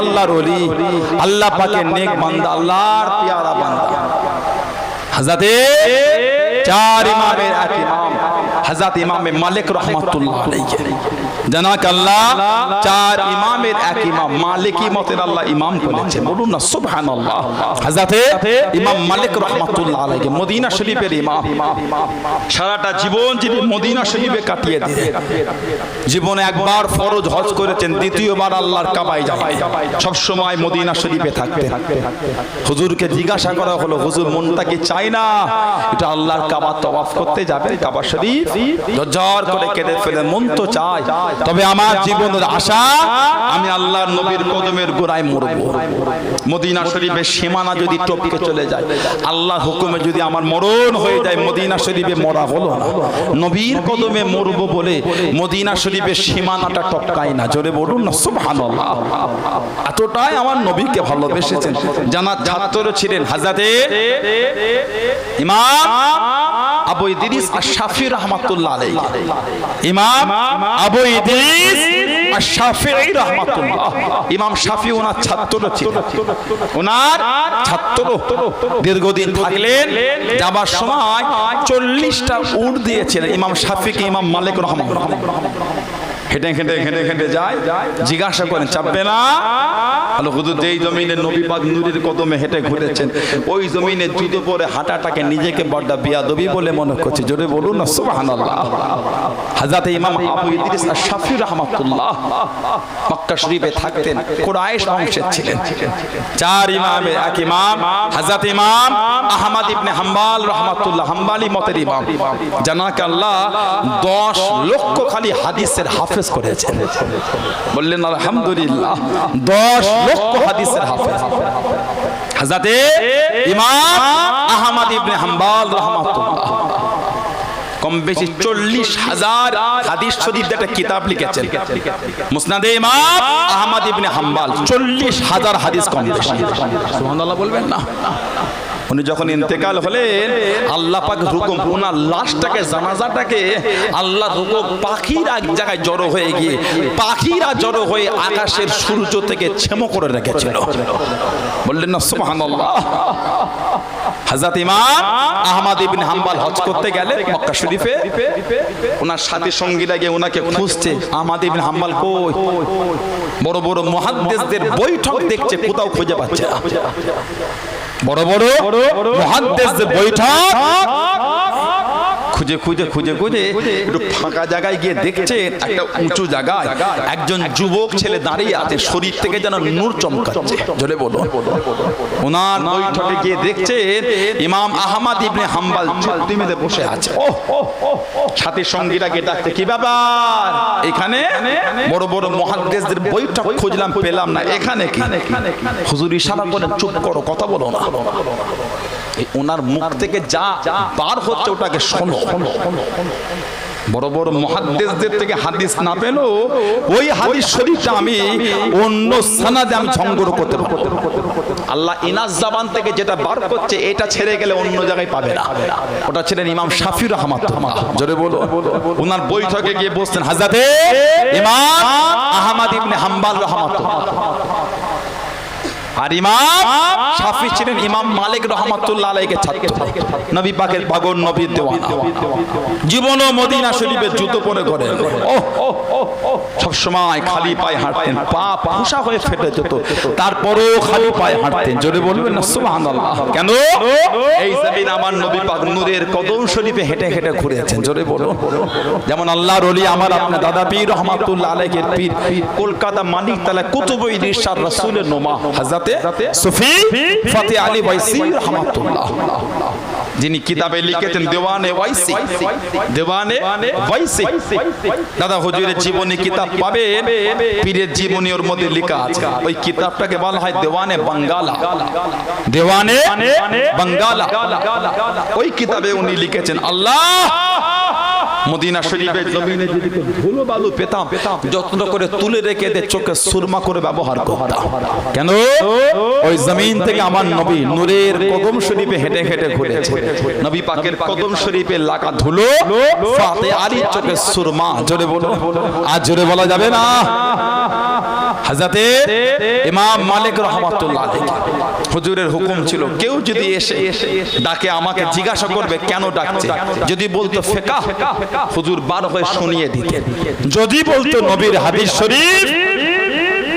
আল্লাহর ওলি, আল্লাহ পাকের নেক বান্দা, আল্লাহর পিয়ারা বান্দা। হাজাতে চার ইমামের এক ইমাম, হযরত ইমামে মালিক রহমাতুল্লাহ আলাইহি। জানাক আল্লাহ চার ইমামের এক ইমাম। মালিকি মতের আল্লাহ ইমাম করেছে। বলুন না সুবহানাল্লাহ। হযরতে ইমাম মালিক রহমাতুল্লাহ আলাইহি মদিনা শরীফের ইমাম। সারাটা জীবন যিনি মদিনা শরীফে কাটিয়ে দিলেন জীবনে একবার ফরজ হজ করেছেন দ্বিতীয়বার আল্লাহর কাবায় যাবেন সব সময় মদিনা শরীফে থাকতেন। হুজুরকে জিজ্ঞাসা করা হলো হুজুর মনটা কি চাই না? এটা আল্লাহর কাবা তওয়াফ করতে যাবে কাবা শরীফ। জর্জর করে কেঁদে ফেলে মন তো চায় তবে আমার জীবনের আশা, আমি আল্লাহর নবীর কদমের গোড়ায় মরব। মদিনা শরীফের সীমানা যদি টপকে চলে যায় আল্লাহ হুকুমে যদি আমার মরণ হয়ে যায়, মদিনা শরীফে মরা হলো না। নবীর কদমে মরব বলে মদিনা শরীফের সীমানাটা টপকায় না। জোরে বলুন না, সুবহানাল্লাহ। এতটাই আমার নবীকে ভালোবেসেছেন। জানার ছাত্র ছিলেন হাজাতে ইমাম আবু ইদ্রিস আর শাফি রাহমাতুল্লাহ আলাইহি। ইমাম আবু ইদ্রিস আশ-শাফিঈ রাহমাতুল্লাহ। ইমাম শাফি ওনার ছাত্র ছিলেন ওনার ছাত্র। দীর্ঘদিন থাকলেন। যাবার সময় চল্লিশটা উট দিয়েছিলেন। ইমাম শাফিকে ইমাম মালিক রহমান হেঁটে হেঁটে হেঁটে হেঁটে যায়। জিজ্ঞাসা করেন চাপবে না? হলো হুজুর যেই জমিনে নবী পাক নূরের কদমে হেঁটে ঘুরেছেন, ওই জমিনে জুতো পরে হাঁটাটাকে নিজেকে বড্ডা বিয়াদবি বলে মনে করছে। জোরে বলুন না, সুবহানাল্লাহ। হযরত ইমাম আবু ইদ্রিস আশ-শাফি রাহমাতুল্লাহ মক্কা শরীফে থাকতেন, কুরাইশ বংশের ছিলেন। চার ইমামের এক ইমাম, হযরত ইমাম আহমদ ইবনে হাম্বাল রাহমাতুল্লাহ, হাম্বালি মতের ইমাম। জানাকে আল্লাহ 10 লক্ষ খালি হাদিসের হাফেজ করেছেন। বললেন আলহামদুলিল্লাহ। 10 লক্ষ হাদিসের হাফেজ। হযরতে ইমাম আহমদ ইবনে হাম্বাল রাহমাতুল্লাহ। কম বেশি চল্লিশ হাজার হাদিস শরীফ একটা কিতাব লিখেছেন। মুসনাদে ইমাম আহমদ ইবনে হাম্বাল। চল্লিশ হাজার হাদিস কম বেশি। সুবহানাল্লাহ বলবেন না? উনি যখন ইন্তেকাল হলেন আল্লাহ পাক হুকুম ওনার লাশটাকে জানাজাটাকে আল্লাহ হুকুম পাখির এক জায়গায় জড়ো হয়ে গিয়ে পাখিরা জড়ো হয়ে আকাশের সূর্য থেকে ছেমো করে রেখেছিল। বললেন না সুবহানাল্লাহ। হযরত ইমাম আহমদ ইবনে হাম্বাল হজ করতে গেলে মক্কা শরীফে। ওনার সাথী সঙ্গীরা গিয়ে ওনাকে খুঁজছে আহমদ ইবনে হাম্বাল কই? বড় বড় মুহাদ্দিসদের বৈঠক দেখছে কোথাও খুঁজে পাচ্ছে না। বড় বড় মহাদেশ বৈঠক খুঁজে খুঁজে খুঁজে খুঁজে একটু ফাঁকা জায়গায় গিয়ে দেখছে একটা উঁচু জায়গায় একজন যুবক ছেলে দাঁড়িয়ে আছে শরীর থেকে যেন নূর চমকাচ্ছে। জোরে বলো ওনার বৈঠকে গিয়ে দেখছে ইমাম আহমদ ইবনে হাম্বাল মেলে বসে আছে। ও সাথী সঙ্গীরা গিয়ে ডাকছে কি ব্যাপার? এখানে বড় বড় মহাদ্দেশদের বৈঠক খুঁজলাম পেলাম না। এখানে কি? হুজুর ইশারা করে চুপ করো কথা বলো না। ওনার মুখ থেকে যা বার হচ্ছে ওটাকে শোনো। বড় বড় মহাদ্দেশদের থেকে হাদিস না পেল ওই হাদিস শরীফটা আমি অন্য সানাদে আমি সংগ্রহ করতে আল্লাহ ইনাস জাবান থেকে যেটা বার করছে, এটা ছেড়ে গেলে অন্য জায়গায় পাবে না। ওটা ছিলেন ইমাম শাফির রহমাত জোরে বলো। ওনার বৈঠকে গিয়ে বসতেন হাজাতে ইমাম আহমদ ইবনে হাম্বাল রহমাত আর ইমাম শাফি ছিলেন ইমাম মালিক রহমাতুল্লাহ আলাইকে ছাত্র। নবী পাকের পাগল নবীর দেওয়ানা। জীবন ও মদিনা শরীফের জুতো পরে করে সব সময় খালি পায়ে হাঁটতেন, পা ফুসা হয়ে ফেটে যেত। তারপরেও খালি পায়ে হাঁটতেন। জোরে বলবেন না, সুবহানাল্লাহ। কেন? এই জমিন আমার নবী পাক নূরের কদম শরীফে হেঁটে হেঁটে ঘুরেছেন। জোরে বলো যেমন আল্লাহর ওলি আমার আপনার দাদা পীর রহমাতুল্লাহ আলাইকের পীর। কলকাতা মানিক তালা কুতুবই নিশার রাসূলের নোমা। হযরতে সুফি ফতে আলী ওয়াইসি রহমাতুল্লাহ। যিনি কিতাবে লিখেছেন দেওয়ানে ওয়াইসি। দেওয়ানে ওয়াইসি। দাদা হুজুরের জীবনী কিতাব পাবেন। পীরের জীবনী ওর মধ্যে লেখা আছে। ওই কিতাবটাকে বলা হয় দেওয়ানে বাঙ্গালা। দেওয়ানে বাঙ্গালা। ওই কিতাবে উনি লিখেছেন আল্লাহ মদিনা শরীফের জমিনে যদি ধুলো বালু পেতাম যত্ন করে তুলে রেখে দে চোখে সুরমা করে ব্যবহার করতাম। কেন? ওই জমিন থেকে আমার নবী নূরের কদম শরীফে হেঁটে হেঁটে ঘুরেছে। নবী পাকের কদম শরীফে লাগা ধুলো ফাতে আলী চোখে সুরমা। জোরে বলো। আর জোরে বলা যাবে না। হাজাতে ইমাম মালিক রহমাতুল্লাহ হুজুরের হুকুম ছিল, কেউ যদি এসে ডাকে, আমাকে জিজ্ঞাসা করবে, কেন ডাকছে? যদি বলতো ফেকা, হুজুর বার হয়ে শুনিয়ে দিতেন যদি বলতো নবীর হাদিস শরীফ,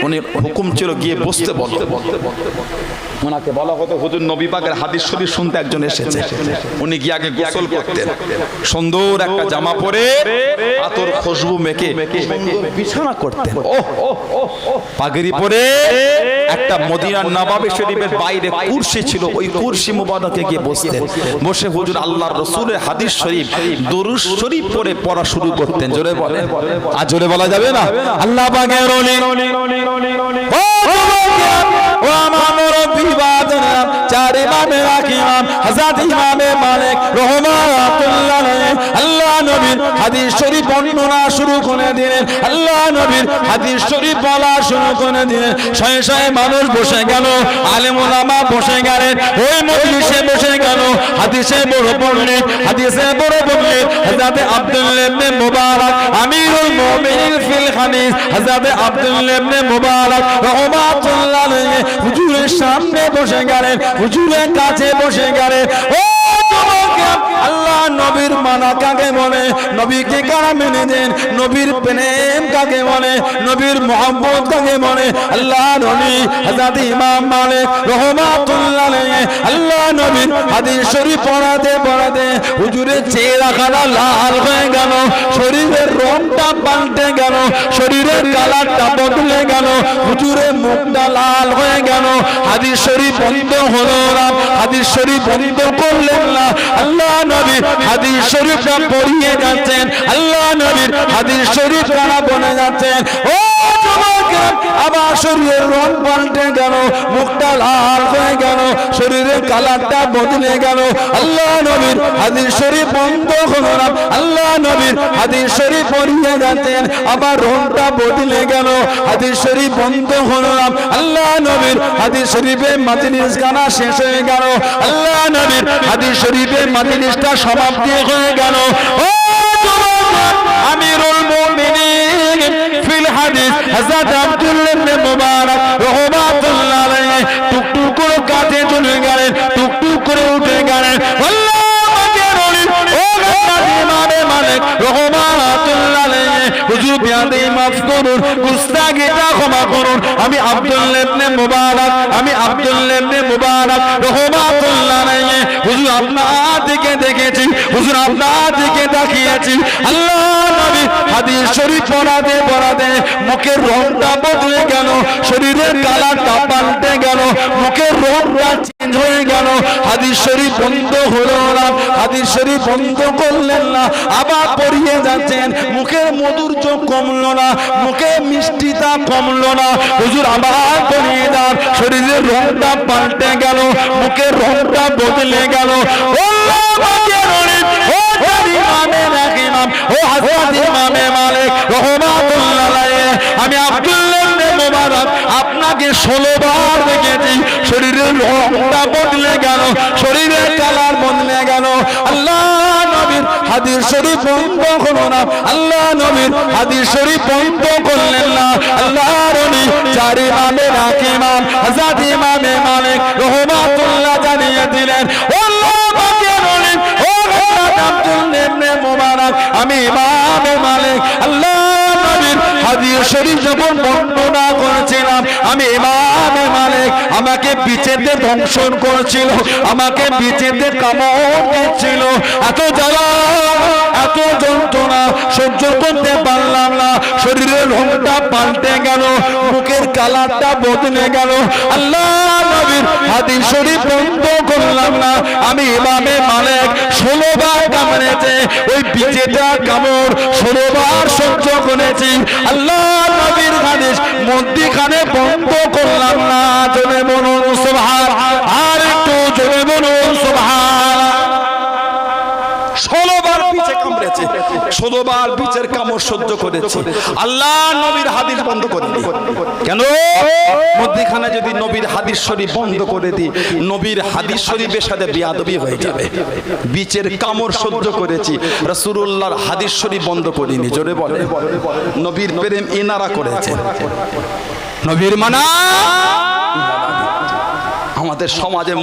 উনি হুকুম ছিল গিয়ে বসতে বলো ওনাকে বলা হতো, হুজুর, নবী পাকের হাদিস শরীফ শুনতে একজন এসেছে। উনি গিয়ে আগে গোসল করতেন। সুন্দর একটা জামা পরে আতর খুশবু মেখে বিছানা করতেন। ও পাগড়ি পরে একটা মদিনার নবাবে শরীফের বাইরে কুরসি ছিল, ওই কুরসি মুবারকে গিয়ে বসতেন। বসে হুজুর আল্লাহর রসুলের হাদিস শরীফ দরুদ শরীফ পড়ে পড়া শুরু করতেন। জোরে বলে আর জোরে বলা যাবে না? আল্লাহ পাকের ও আমার মুরব্বি বাদনা চার ইমামে রাখিমাম হযরত ইমামে মালিক আল্লাহ নবীর হাদিস শরীফ বর্ণনা শুরু করে দিলেন। আল্লাহ নবীর হাদিস শরীফ বলা শুরু করে দিলেন। শয়ে শয়ে মানুষ বসে গেল, আলেম ওলামা বসে গেলেন, ওই মজলিসে বসে গেল, হাদিসে বড় হাদিসে বড় হযরত আব্দুল্লাহ ইবনে মুবারক, আমিরুল মুমিনিন ফিল হাদিস, হযরত আব্দুল্লাহ ইবনে মুবারক হুজুরের সামনে বসে গেলেন হুজুরের কাছে বসে গেলেন। ও আল্লাহ নবীর মানা কাকে বলে? নবীকে কারা মেনে দেন নবীর প্রেম কাকে বলে? নবীর মোহাম্মত কাকে বলে? আল্লাহ নবী হযরত ইমাম মালিক রহমাতুল্লাহ আল্লাহ নবীর হাদিস শরীফ পড়াতে পড়াতে হুজুরের চেহারাখানা লাল হয়ে গেল, শরীরের রংটা পাল্টে গেল, শরীরের কালারটা বদলে গেল, হুজুরের মুখটা লাল হয়ে গেল, হাদিস শরীফ বন্ধ হলো না, হাদিস শরীফ বন্ধ করলেন না, আল্লাহ নবী হাদিস শরীফটা পড়িয়ে যাচ্ছেন। আল্লাহ নবীর হাদিস শরীফ তারা বলে যাচ্ছেন? ও আবার শরীরের রং পাল্টে গেল, মুখটা লাল হয়ে গেল, শরীরের কালারটা বদলে গেল। আল্লাহ নবীর শরীফ বন্ধ হলো না। আল্লাহ নবীর হাদিস আবার রংটা বদলে গেল। বন্ধ হলো না। আল্লাহ নবীর শরীফে মাতিনিস গানা শেষ হয়ে গেল। আল্লাহ নবীর হাদিস শরীফে মাতিনিসটা সমাপ্তি হয়ে গেল। ও হাদিস হযরত আব্দুল্লাহ ইবনে মুবারক রাহমাতুল্লাহ আলাইহি টুকটুক করে কাঁধে চলে গেলেন টুকটুক করে উঠে গেলেন। আল্লাহ পাকের ওলি, ও হযরত ইমামে মালিক রাহমাতুল্লাহ আলাইহি হুজুর বিয়াদে মাফ করুন গুস্তাগিটা ক্ষমা করুন। আমি আব্দুল্লাহ ইবনে মুবারক আমি আব্দুল্লাহ ইবনে মুবারক রাহমাতুল্লাহ আলাইহি হুজুর আপনার দিকে দেখেছি হুজুর আপনার দিকে তাকিয়েছি। আল্লাহ হাদিস শরীফ পড়াতে পড়াতে মুখের রংটা বদলে গেল, শরীরের কালারটা পাল্টে গেল, মুখের রংটা চেঞ্জ হয়ে গেল। হাদিস শরীফ বন্ধ হলো না, হাদিস শরীফ বন্ধ করলেন না, আবার পড়িয়ে যাচ্ছেন। মুখের মধুর্য কমলো না মুখে মিষ্টিতা কমলো না। হুজুর, আবার পড়িয়ে যান, শরীরের রংটা পাল্টে গেল, মুখের রংটা বদলে গেল। ও রাখিমাম, ও হযরত ইমামে মালিক রহমাতুল্লাহ আমি আব্দুল্লাহ মুবারক আপনাকে ষোলো বার দেখেছি শরীরের রংটা বদলে গেল শরীরের কালার বদলে গেল। আল্লাহ নবীর হাদিস শরীফ বন্ধ হলো না আল্লাহ নবীর হাদিস শরীফ বন্ধ করলেন না। আল্লাহ রনি চার ইমামে রাকিমাম হাজার ইমামে মালিক রহমাতুল্লাহ আমি ইমামে মালিক, আমাকে বিচেতে ধ্বংসন করেছিল, আমাকে বিচেতে কামড় দিচ্ছিল এত জ্বালা, এত যন্ত্রণা, সহ্য করতে পারলাম না। শরীরের রংটা পাল্টে গেল মুখের কালারটা বদলে গেল। আল্লাহ নবীর হাদিস শরীফ বন্ধ করলাম না। আমি ইমামে মালিক, ষোলো বার কামড়েছে, ওই বিচেটা কামড় ষোলো বার সহ্য করেছি। আল্লাহ ষোলোবার পিছের কামড় সহ্য করেছে। আল্লাহ নবীর হাদিস বন্ধ করে দিই। কেন? মধ্যখানে যদি নবীর হাদিস শরীফ বন্ধ করে দিই নবীর হাদিস শরীফের সাথে বিয়াদবি হয়ে যাবে। বিচের কামড় সহ্য করেছি রসুল্লাহর হাদিস শরীফ বন্ধ করিনি। জোরে বলে নবীর প্রেম ইনারা করেছে নবীর মানা? আমাদের সমাজে